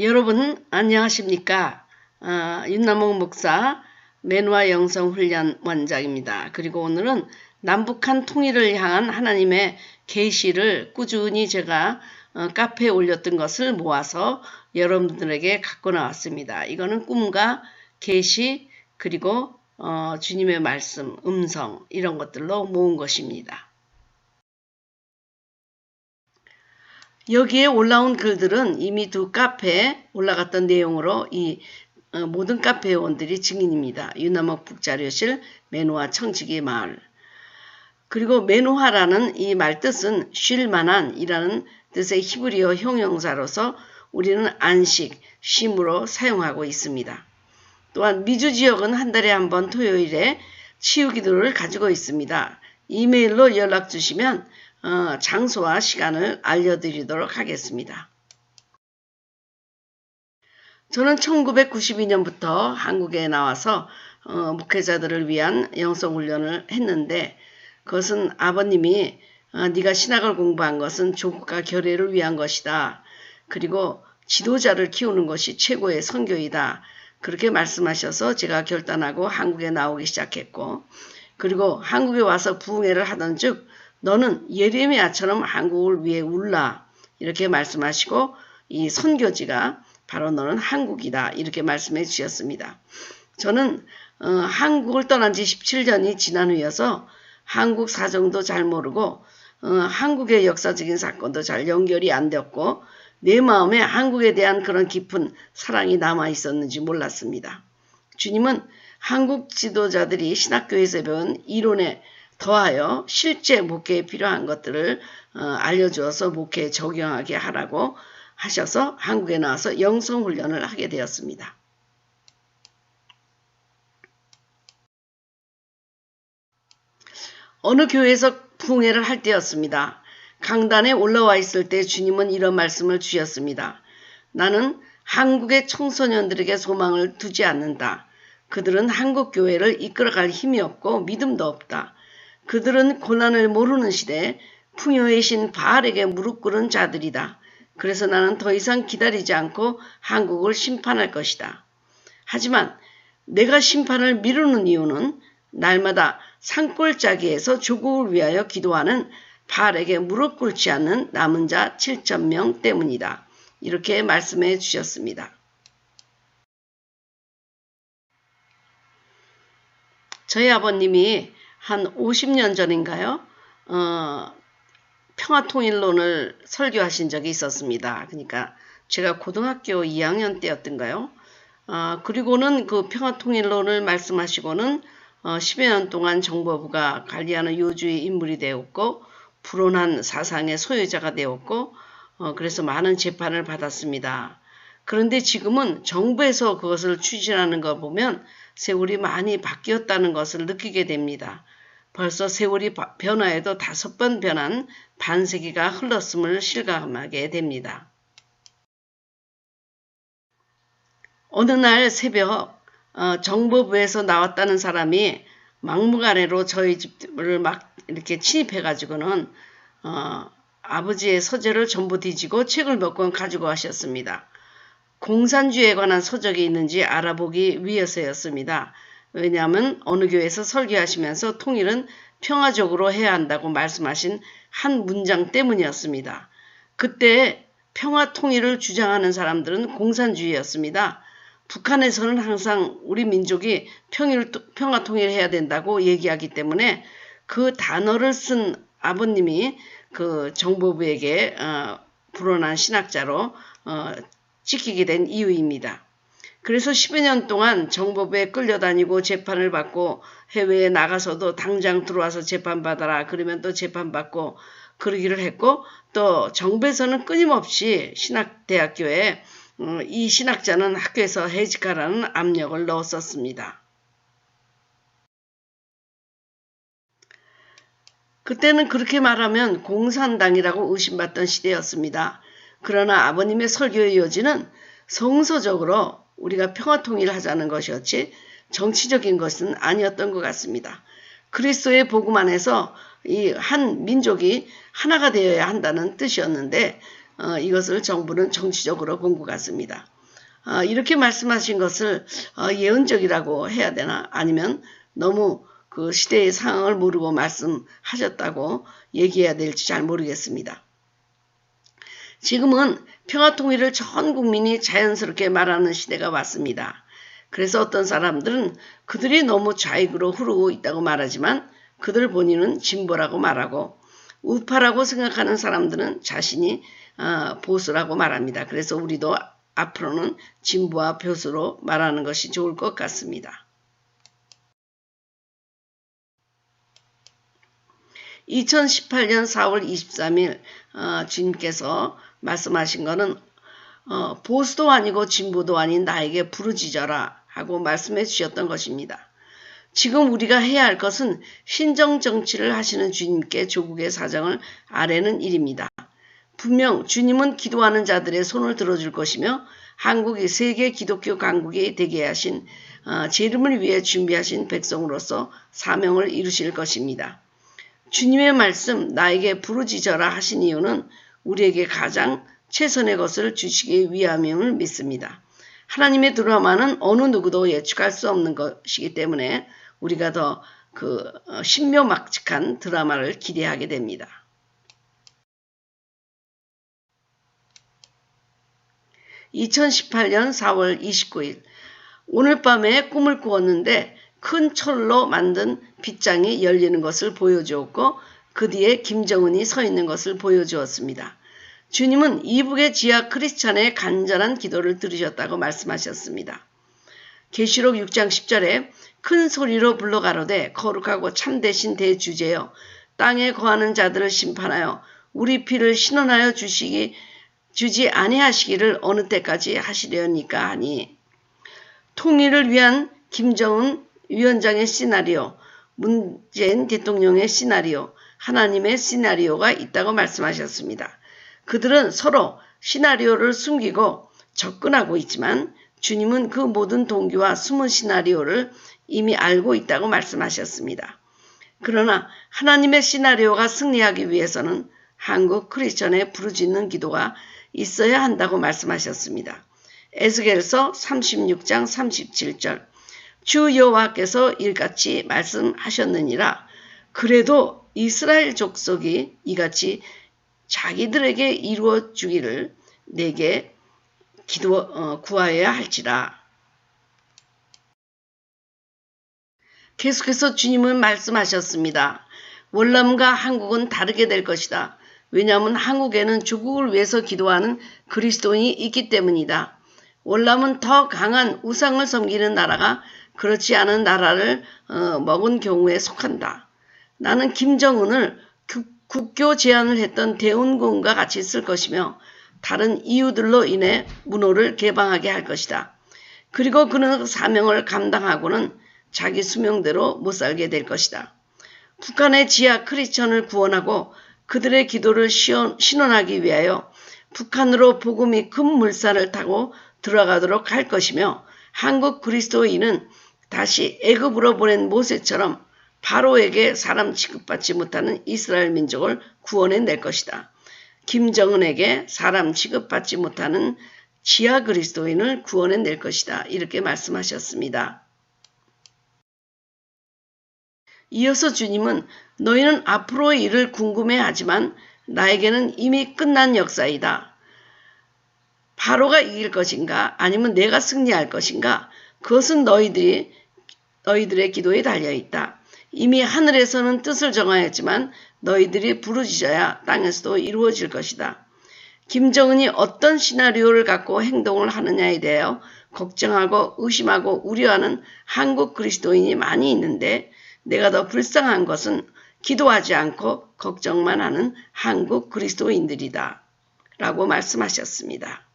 여러분 안녕하십니까 어, 윤남옥 목사 매누아 영성 훈련 원장입니다. 그리고 오늘은 남북한 통일을 향한 하나님의 계시를 꾸준히 제가 어, 카페에 올렸던 것을 모아서 여러분들에게 갖고 나왔습니다. 이거는 꿈과 계시 그리고 어, 주님의 말씀, 음성 이런 것들로 모은 것입니다. 여기에 올라온 글들은 이미 두 카페에 올라갔던 내용으로 이 어, 모든 카페 회원들이 증인입니다. 유남옥 북자료실 매노화 청지기 마을 그리고 메노하라는 이 말뜻은 쉴만한 이라는 뜻의 히브리어 형용사로서 우리는 안식, 쉼으로 사용하고 있습니다. 또한 미주 지역은 한 달에 한 번 토요일에 치유기도를 가지고 있습니다. 이메일로 연락 주시면 어, 장소와 시간을 알려드리도록 하겠습니다. 저는 1992년부터 한국에 나와서 어, 목회자들을 위한 영성훈련을 했는데 그것은 아버님이 어, 네가 신학을 공부한 것은 조국과 결의를 위한 것이다. 그리고 지도자를 키우는 것이 최고의 선교이다. 그렇게 말씀하셔서 제가 결단하고 한국에 나오기 시작했고 그리고 한국에 와서 부흥회를 하던 즉 너는 예레미야처럼 한국을 위해 울라 이렇게 말씀하시고 이 선교지가 바로 너는 한국이다 이렇게 말씀해 주셨습니다. 저는 어, 한국을 떠난 지 17년이 지난 후여서 한국 사정도 잘 모르고 어, 한국의 역사적인 사건도 잘 연결이 안 되었고 내 마음에 한국에 대한 그런 깊은 사랑이 남아 있었는지 몰랐습니다. 주님은 한국 지도자들이 신학교에서 배운 이론에 더하여 실제 목회에 필요한 것들을 어, 알려주어서 목회에 적용하게 하라고 하셔서 한국에 나와서 영성훈련을 하게 되었습니다. 어느 교회에서 부흥회를 할 때였습니다. 강단에 올라와 있을 때 주님은 이런 말씀을 주셨습니다. 나는 한국의 청소년들에게 소망을 두지 않는다. 그들은 한국 교회를 이끌어갈 힘이 없고 믿음도 없다. 그들은 고난을 모르는 시대에 풍요의 신 바알에게 무릎 꿇은 자들이다. 그래서 나는 더 이상 기다리지 않고 한국을 심판할 것이다. 하지만 내가 심판을 미루는 이유는 날마다 산골짜기에서 조국을 위하여 기도하는 바알에게 무릎 꿇지 않는 남은 자 7천명 때문이다. 이렇게 말씀해 주셨습니다. 저희 아버님이 한 50년 전인가요? 어, 평화통일론을 설교하신 적이 있었습니다. 그러니까 제가 고등학교 2학년 때였던가요? 어, 그리고는 그 평화통일론을 말씀하시고는 어, 10여 년 동안 정보부가 관리하는 요주의 인물이 되었고 불온한 사상의 소유자가 되었고 어, 그래서 많은 재판을 받았습니다. 그런데 지금은 정부에서 그것을 추진하는 걸 보면 세월이 많이 바뀌었다는 것을 느끼게 됩니다. 벌써 세월이 변화해도 다섯 번 변한 반세기가 흘렀음을 실감하게 됩니다. 어느 날 새벽 어, 정보부에서 나왔다는 사람이 막무가내로 저희 집을 막 이렇게 침입해가지고는 어, 아버지의 서재를 전부 뒤지고 책을 몇 권 가지고 가셨습니다. 공산주의에 관한 서적이 있는지 알아보기 위해서였습니다. 왜냐하면 어느 교회에서 설교하시면서 통일은 평화적으로 해야 한다고 말씀하신 한 문장 때문이었습니다. 그때 평화 통일을 주장하는 사람들은 공산주의였습니다. 북한에서는 항상 우리 민족이 평일, 평화 통일해야 된다고 얘기하기 때문에 그 단어를 쓴 아버님이 그 정보부에게 어, 불어난 신학자로 어, 찍히게 된 이유입니다. 그래서 10여 년 동안 정보부에 끌려다니고 재판을 받고 해외에 나가서도 당장 들어와서 재판받아라 그러면 또 재판받고 그러기를 했고 또 정부에서는 끊임없이 신학대학교에 어, 이 신학자는 학교에서 해직하라는 압력을 넣었었습니다. 그때는 그렇게 말하면 공산당이라고 의심받던 시대였습니다. 그러나 아버님의 설교의 요지는 성서적으로 우리가 평화통일을 하자는 것이었지 정치적인 것은 아니었던 것 같습니다. 그리스도의 복음 안에서 이 한 민족이 하나가 되어야 한다는 뜻이었는데 어, 이것을 정부는 정치적으로 본 것 같습니다. 어, 이렇게 말씀하신 것을 어, 예언적이라고 해야 되나 아니면 너무 그 시대의 상황을 모르고 말씀하셨다고 얘기해야 될지 잘 모르겠습니다. 지금은 평화 통일을 전 국민이 자연스럽게 말하는 시대가 왔습니다. 그래서 어떤 사람들은 그들이 너무 좌익으로 흐르고 있다고 말하지만 그들 본인은 진보라고 말하고 우파라고 생각하는 사람들은 자신이 어, 보수라고 말합니다. 그래서 우리도 앞으로는 진보와 보수로 말하는 것이 좋을 것 같습니다. 2018년 4월 23일 어, 주님께서 말씀하신 것은 어, 보수도 아니고 진보도 아닌 나에게 부르짖어라 하고 말씀해 주셨던 것입니다. 지금 우리가 해야 할 것은 신정 정치를 하시는 주님께 조국의 사정을 아뢰는 일입니다. 분명 주님은 기도하는 자들의 손을 들어줄 것이며 한국이 세계 기독교 강국이 되게 하신 어, 재림을 위해 준비하신 백성으로서 사명을 이루실 것입니다. 주님의 말씀 나에게 부르짖어라 하신 이유는 우리에게 가장 최선의 것을 주시기 위함임을 믿습니다. 하나님의 드라마는 어느 누구도 예측할 수 없는 것이기 때문에 우리가 더그 어, 신묘막측한 드라마를 기대하게 됩니다. (2018년 4월 29일) 오늘 밤에 꿈을 꾸었는데 큰 철로 만든 빗장이 열리는 것을 보여주었고 그 뒤에 김정은이 서 있는 것을 보여주었습니다. 주님은 이북의 지하 크리스찬의 간절한 기도를 들으셨다고 말씀하셨습니다. 계시록 6장 10절에 큰 소리로 불러 가로되 거룩하고 참되신 대주제여 땅에 거하는 자들을 심판하여 우리 피를 신원하여 주시기 주지 아니하시기를 어느 때까지 하시려니까 하니 통일을 위한 김정은 위원장의 시나리오, 문재인 대통령의 시나리오, 하나님의 시나리오가 있다고 말씀하셨습니다. 그들은 서로 시나리오를 숨기고 접근하고 있지만 주님은 그 모든 동기와 숨은 시나리오를 이미 알고 있다고 말씀하셨습니다. 그러나 하나님의 시나리오가 승리하기 위해서는 한국 크리스천의 부르짖는 기도가 있어야 한다고 말씀하셨습니다. 에스겔서 36장 37절 주 여호와께서 일같이 말씀하셨느니라 그래도 이스라엘 족속이 이같이 자기들에게 이루어 주기를 내게 기도 어, 구하여야 할지라. 계속해서 주님은 말씀하셨습니다. 월남과 한국은 다르게 될 것이다. 왜냐하면 한국에는 조국을 위해서 기도하는 그리스도인이 있기 때문이다. 월남은 더 강한 우상을 섬기는 나라가 그렇지 않은 나라를 어, 먹은 경우에 속한다. 나는 김정은을 국교 제안을 했던 대운군과 같이 쓸 것이며 다른 이유들로 인해 문호를 개방하게 할 것이다. 그리고 그는 사명을 감당하고는 자기 수명대로 못 살게 될 것이다. 북한의 지하 크리스천을 구원하고 그들의 기도를 신원하기 위하여 북한으로 복음이 큰 물살을 타고 들어가도록 할 것이며 한국 그리스도인은 다시 애굽으로 보낸 모세처럼 바로에게 사람 취급받지 못하는 이스라엘 민족을 구원해 낼 것이다. 김정은에게 사람 취급받지 못하는 지하 그리스도인을 구원해 낼 것이다. 이렇게 말씀하셨습니다. 이어서 주님은 너희는 앞으로의 일을 궁금해하지만 나에게는 이미 끝난 역사이다. 바로가 이길 것인가 아니면 내가 승리할 것인가 그것은 너희들이 너희들의 기도에 달려 있다. 이미 하늘에서는 뜻을 정하였지만 너희들이 부르짖어야 땅에서도 이루어질 것이다. 김정은이 어떤 시나리오를 갖고 행동을 하느냐에 대하여 걱정하고 의심하고 우려하는 한국 그리스도인이 많이 있는데 내가 더 불쌍한 것은 기도하지 않고 걱정만 하는 한국 그리스도인들이다. 라고 말씀하셨습니다.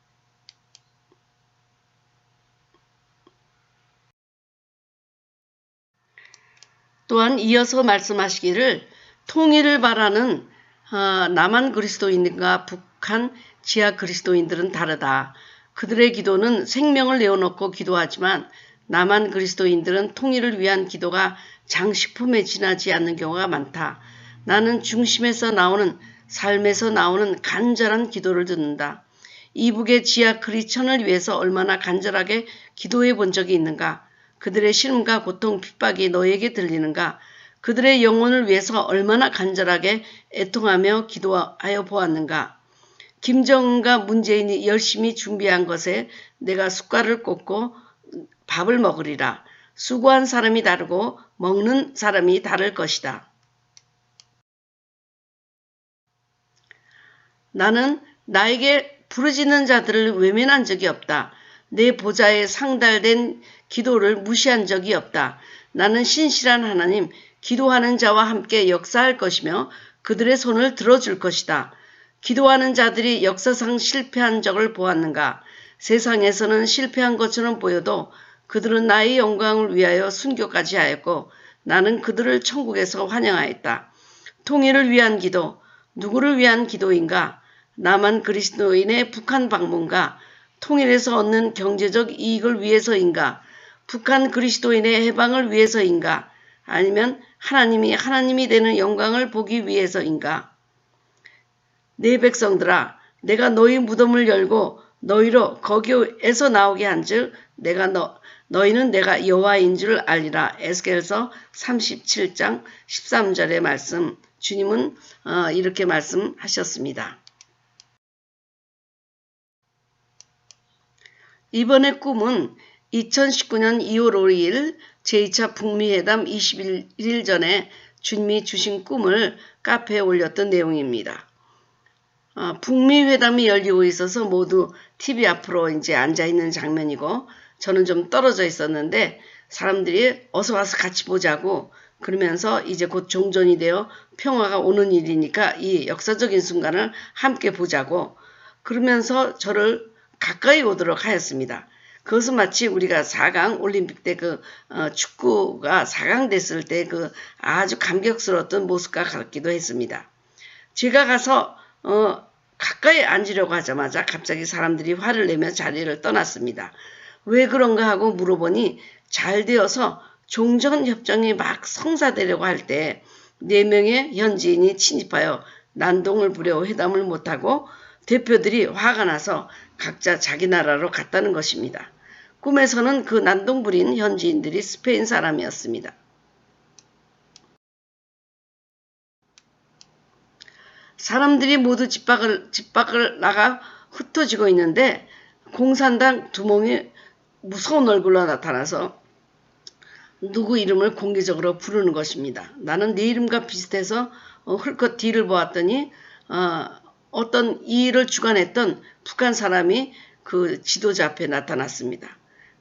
또한 이어서 말씀하시기를 통일을 바라는 어, 남한 그리스도인과 북한 지하 그리스도인들은 다르다. 그들의 기도는 생명을 내어놓고 기도하지만 남한 그리스도인들은 통일을 위한 기도가 장식품에 지나지 않는 경우가 많다. 나는 중심에서 나오는 삶에서 나오는 간절한 기도를 듣는다. 이북의 지하 크리천을 위해서 얼마나 간절하게 기도해 본 적이 있는가? 그들의 실험과 고통, 핍박이 너에게 들리는가? 그들의 영혼을 위해서 얼마나 간절하게 애통하며 기도하여 보았는가? 김정은과 문재인이 열심히 준비한 것에 내가 숟갈을 꽂고 밥을 먹으리라. 수고한 사람이 다르고 먹는 사람이 다를 것이다. 나는 나에게 부르짖는 자들을 외면한 적이 없다. 내 보좌에 상달된 기도를 무시한 적이 없다. 나는 신실한 하나님, 기도하는 자와 함께 역사할 것이며 그들의 손을 들어줄 것이다. 기도하는 자들이 역사상 실패한 적을 보았는가? 세상에서는 실패한 것처럼 보여도 그들은 나의 영광을 위하여 순교까지 하였고 나는 그들을 천국에서 환영하였다. 통일을 위한 기도, 누구를 위한 기도인가? 나만 그리스도인의 북한 방문가, 통일에서 얻는 경제적 이익을 위해서인가? 북한 그리스도인의 해방을 위해서인가? 아니면 하나님이 하나님이 되는 영광을 보기 위해서인가? 내 백성들아 내가 너희 무덤을 열고 너희로 거기에서 나오게 한즉 내가 너 너희는 내가 여호와인 줄 알리라. 에스겔서 37장 13절의 말씀 주님은 어, 이렇게 말씀하셨습니다. 이번의 꿈은 2019년 2월 5일 제2차 북미회담 21일 전에 주님이 주신 꿈을 카페에 올렸던 내용입니다. 어, 북미 회담이 열리고 있어서 모두 TV 앞으로 이제 앉아 있는 장면이고 저는 좀 떨어져 있었는데 사람들이 어서 와서 같이 보자고 그러면서 이제 곧 종전이 되어 평화가 오는 일이니까 이 역사적인 순간을 함께 보자고 그러면서 저를 가까이 오도록 하였습니다. 그것은 마치 우리가 4강 올림픽 때그 어, 축구가 4강 됐을 때 그 아주 감격스러웠던 모습과 같기도 했습니다. 제가 가서 어, 가까이 앉으려고 하자마자 갑자기 사람들이 화를 내며 자리를 떠났습니다. 왜 그런가 하고 물어보니 잘 되어서 종전협정이 막 성사되려고 할때네 명의 현지인이 침입하여 난동을 부려 회담을 못하고 대표들이 화가 나서 각자 자기 나라로 갔다는 것입니다. 꿈에서는 그 난동 부린 현지인들이 스페인 사람이었습니다. 사람들이 모두 집 밖을, 집 밖을 나가 흩어지고 있는데 공산당 두몽이 무서운 얼굴로 나타나서 누구 이름을 공개적으로 부르는 것입니다. 나는 네 이름과 비슷해서 어, 헐컷 뒤를 보았더니 어, 어떤 이 일을 주관했던 북한 사람이 그 지도자 앞에 나타났습니다.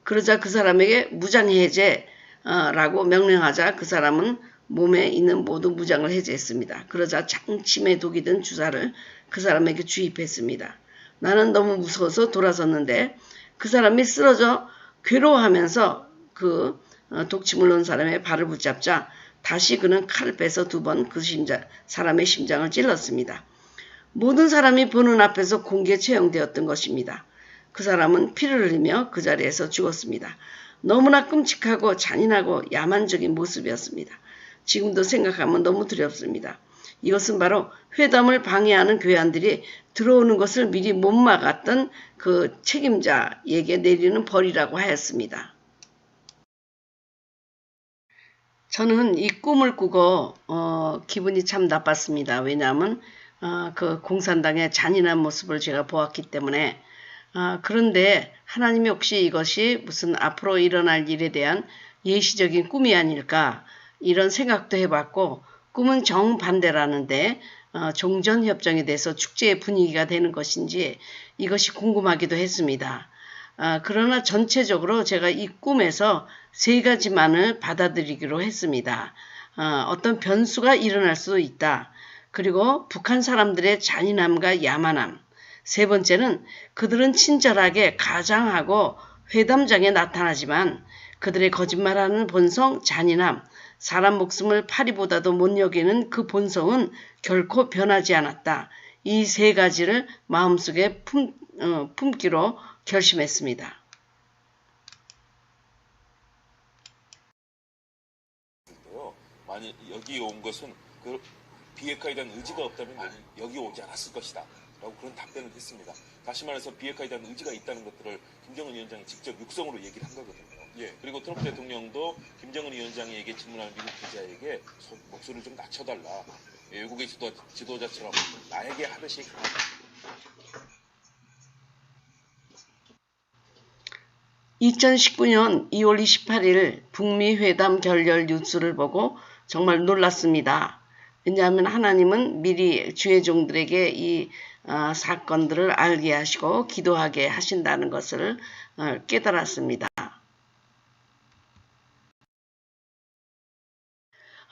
그러자 그 사람에게 무장 해제라고 명령하자 그 사람은 몸에 있는 모든 무장을 해제했습니다. 그러자 장침에 독이 든 주사를 그 사람에게 주입했습니다. 나는 너무 무서워서 돌아섰는데 그 사람이 쓰러져 괴로워하면서 그 어, 독침을 놓은 사람의 발을 붙잡자 다시 그는 칼을 빼서 두 번 그 심장, 사람의 심장을 찔렀습니다. 모든 사람이 보는 앞에서 공개 처형되었던 것입니다. 그 사람은 피를 흘리며 그 자리에서 죽었습니다. 너무나 끔찍하고 잔인하고 야만적인 모습이었습니다. 지금도 생각하면 너무 두렵습니다. 이것은 바로 회담을 방해하는 교회안들이 들어오는 것을 미리 못 막았던 그 책임자에게 내리는 벌이라고 하였습니다. 저는 이 꿈을 꾸고 어, 기분이 참 나빴습니다. 왜냐하면 어, 그 공산당의 잔인한 모습을 제가 보았기 때문에 어, 그런데 하나님이 혹시 이것이 무슨 앞으로 일어날 일에 대한 예시적인 꿈이 아닐까 이런 생각도 해봤고 꿈은 정반대라는데 어, 종전협정에 대해서 축제의 분위기가 되는 것인지 이것이 궁금하기도 했습니다. 어, 그러나 전체적으로 제가 이 꿈에서 세 가지만을 받아들이기로 했습니다. 어, 어떤 변수가 일어날 수도 있다. 그리고 북한 사람들의 잔인함과 야만함. 세 번째는 그들은 친절하게 가장하고 회담장에 나타나지만 그들의 거짓말하는 본성, 잔인함, 사람 목숨을 파리보다도 못 여기는 그 본성은 결코 변하지 않았다. 이 세 가지를 마음속에 품, 어, 품기로 결심했습니다. 많이 여기 온 것은 그 비핵화에 대한 의지가 없다면 여기, 오지 않았을 것이다. 라고 그런 답변을 했습니다. 다시 말해서 비핵화에 대한 의지가 있다는 것들을 김정은 위원장이 직접 육성으로 얘기를 한 거거든요. 예. 그리고 트럼프 대통령도 김정은 위원장에게 질문한 미국 기자에게 소- 목소리를 좀 낮춰달라. 예, 외국의 지도, 지도자처럼 나에게 하듯이 강하다. 2019년 2월 28일 북미 회담 결렬 뉴스를 보고 정말 놀랐습니다. 왜냐하면 하나님은 미리 주의 종들에게 이 어, 사건들을 알게 하시고 기도하게 하신다는 것을 어, 깨달았습니다.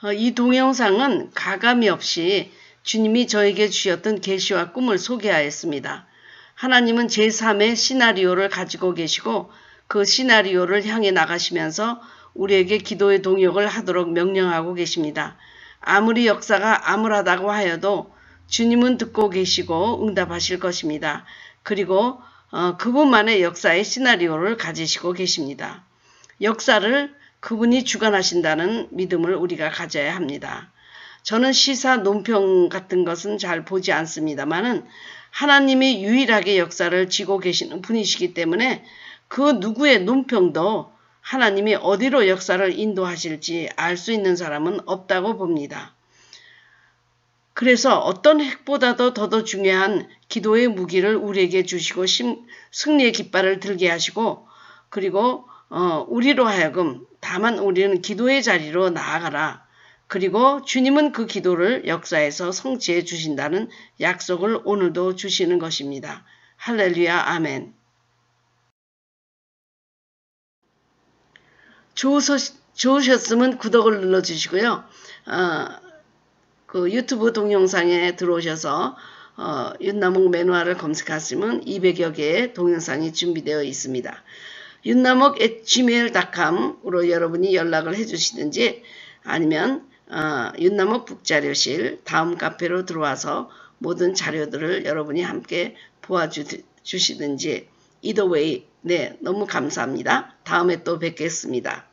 어, 이 동영상은 가감이 없이 주님이 저에게 주셨던 계시와 꿈을 소개하였습니다. 하나님은 제3의 시나리오를 가지고 계시고 그 시나리오를 향해 나가시면서 우리에게 기도의 동역을 하도록 명령하고 계십니다. 아무리 역사가 암울하다고 하여도 주님은 듣고 계시고 응답하실 것입니다. 그리고 어, 그분만의 역사의 시나리오를 가지시고 계십니다. 역사를 그분이 주관하신다는 믿음을 우리가 가져야 합니다. 저는 시사 논평 같은 것은 잘 보지 않습니다만은 하나님이 유일하게 역사를 지고 계시는 분이시기 때문에 그 누구의 논평도 하나님이 어디로 역사를 인도하실지 알 수 있는 사람은 없다고 봅니다. 그래서 어떤 핵보다도 더더 중요한 기도의 무기를 우리에게 주시고 심, 승리의 깃발을 들게 하시고 그리고 어, 우리로 하여금 다만 우리는 기도의 자리로 나아가라. 그리고 주님은 그 기도를 역사에서 성취해 주신다는 약속을 오늘도 주시는 것입니다. 할렐루야 아멘. 좋으서, 좋으셨으면 구독을 눌러주시고요. 어, 그 유튜브 동영상에 들어오셔서 어, 윤나목 매누아를 검색하시면 200여 개의 동영상이 준비되어 있습니다. 윤나목 gmail.com으로 여러분이 연락을 해주시든지 아니면 어, 윤나목 북자료실 다음 카페로 들어와서 모든 자료들을 여러분이 함께 보아주시든지 way 네 너무 감사합니다. 다음에 또 뵙겠습니다.